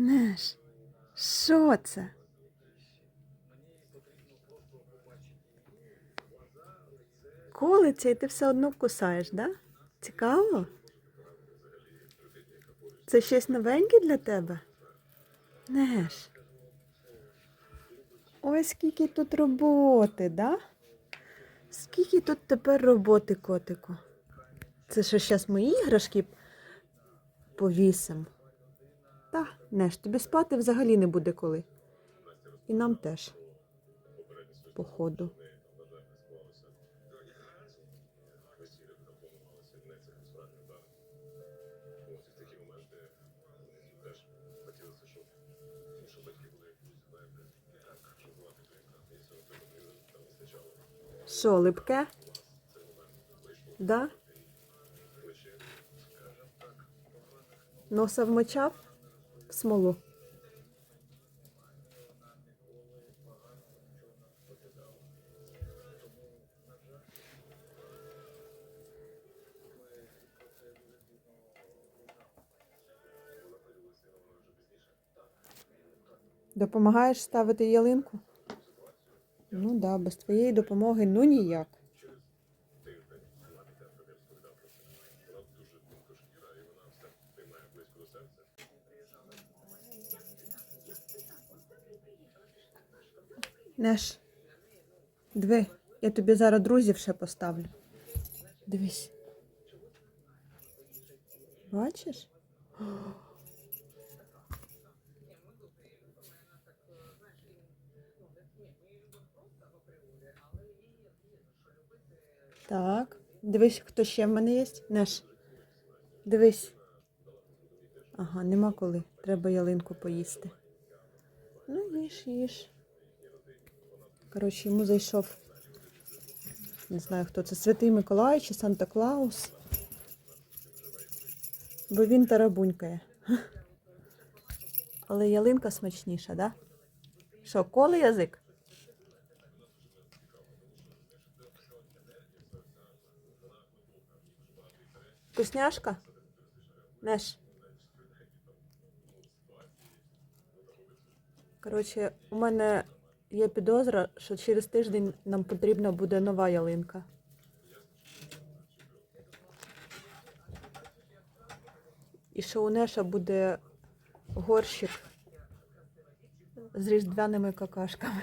Неш, що це? Колиться і ти все одно кусаєш, да? Цікаво? Це щось новеньке для тебе? Неш. Ой, скільки тут роботи, да? Скільки тут тепер роботи, котику? Це що, зараз мої іграшки повісим? Та, Неш, тобі спати взагалі не буде коли. І нам теж. Походу. Що, липке? Да? Носа вмочав смолу. Допомагаєш ставити ялинку? Ну да, без твоєї допомоги ну ніяк. Неш, диви, я тобі зараз друзів ще поставлю. Дивись. Бачиш? Так. Дивись, хто ще в мене є. Неш. Дивись. Ага, нема коли. Треба ялинку поїсти. Ну, їж, їж. Коротше, йому зайшов. Не знаю, хто це. Святий Миколай чи Санта Клаус. Бо він тарабунькає. Але ялинка смачніша, да? Що, коли язик? Вкусняшка? Неш. Коротше, у мене є підозра, що через тиждень нам потрібна буде нова ялинка. І що у Неша буде горщик з різдвяними какашками.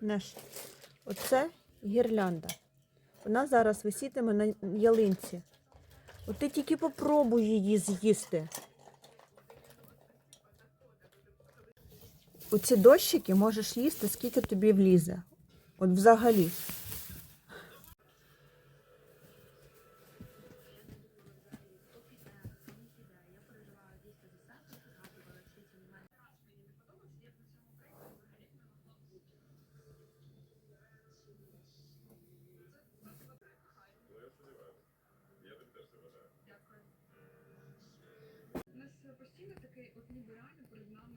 Неш, оце гірлянда. Вона зараз висітиме на ялинці. От ти тільки попробуй її з'їсти. оці дощики можеш їсти, скільки тобі влізе. От взагалі. Постійно такий от ніби реально.